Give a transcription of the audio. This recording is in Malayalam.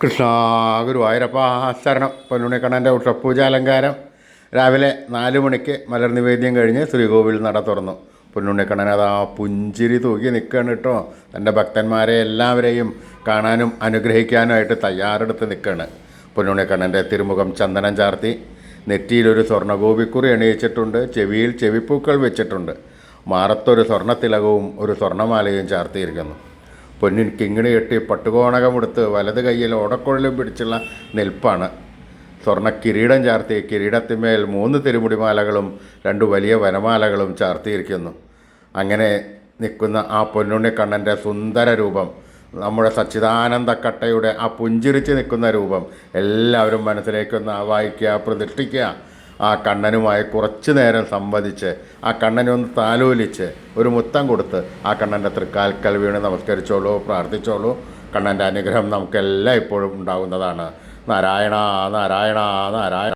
കൃഷ്ണ ഗുരുവായൂരപ്പ ശരണം പൊന്നുണിക്കണ്ണന്റെ ഉഷപ്പൂജ അലങ്കാരം രാവിലെ നാല് മണിക്ക് മലർ നിവേദ്യം കഴിഞ്ഞ് ശ്രീകോവിൽ നട തുറന്നു. പൊന്നുണ്ണിക്കണ്ണൻ ആ പുഞ്ചിരി തൂക്കി നിൽക്കുകയാണ് കേട്ടോ. തന്റെ ഭക്തന്മാരെ എല്ലാവരെയും കാണാനും അനുഗ്രഹിക്കാനുമായിട്ട് തയ്യാറെടുത്ത് നിൽക്കുകയാണ് പൊന്നുണ്ണിക്കണ്ണന്റെ തിരുമുഖം ചന്ദനം ചാർത്തി. നെറ്റിയിലൊരു സ്വർണഗോപിക്കുറി അണിയിച്ചിട്ടുണ്ട്. ചെവിയിൽ ചെവിപ്പൂക്കൾ വെച്ചിട്ടുണ്ട്. മാറത്തൊരു സ്വർണത്തിലകവും ഒരു സ്വർണമാലയും ചാർത്തിയിരിക്കുന്നു. പൊന്നിൻ കിങ്ങിണി കെട്ടി പട്ടുകോണകമെടുത്ത് വലത് കൈയിൽ ഓടക്കുഴലും പിടിച്ചുള്ള നിൽപ്പാണ്. സ്വർണ കിരീടം ചാർത്തി കിരീടത്തിന്മേൽ മൂന്ന് തിരുമുടിമാലകളും രണ്ട് വലിയ വനമാലകളും ചാർത്തിയിരിക്കുന്നു. അങ്ങനെ നിൽക്കുന്ന ആ പൊന്നുണ്ണി കണ്ണന്റെ സുന്ദര രൂപം നമ്മുടെ സച്ചിദാനന്ദ കട്ടയുടെ ആ പുഞ്ചിരിച്ച് നിൽക്കുന്ന രൂപം എല്ലാവരും മനസ്സിലേക്കൊന്ന് ആവാഹിക്കുക പ്രതിഷ്ഠിക്കുക. ആ കണ്ണനുമായി കുറച്ചു നേരം സംവദിച്ച് ആ കണ്ണനെ ഒന്ന് താലോലിച്ച് ഒരു മുത്തം കൊടുത്ത് ആ കണ്ണന്റെ തൃക്കാൽക്കൽ വീണ് നമസ്കരിച്ചോളൂ പ്രാർത്ഥിച്ചോളൂ. കണ്ണന്റെ അനുഗ്രഹം നമുക്കെല്ലാം ഇപ്പോഴും ഉണ്ടാകുന്നതാണ് നാരായണ നാരായണ നാരായണ.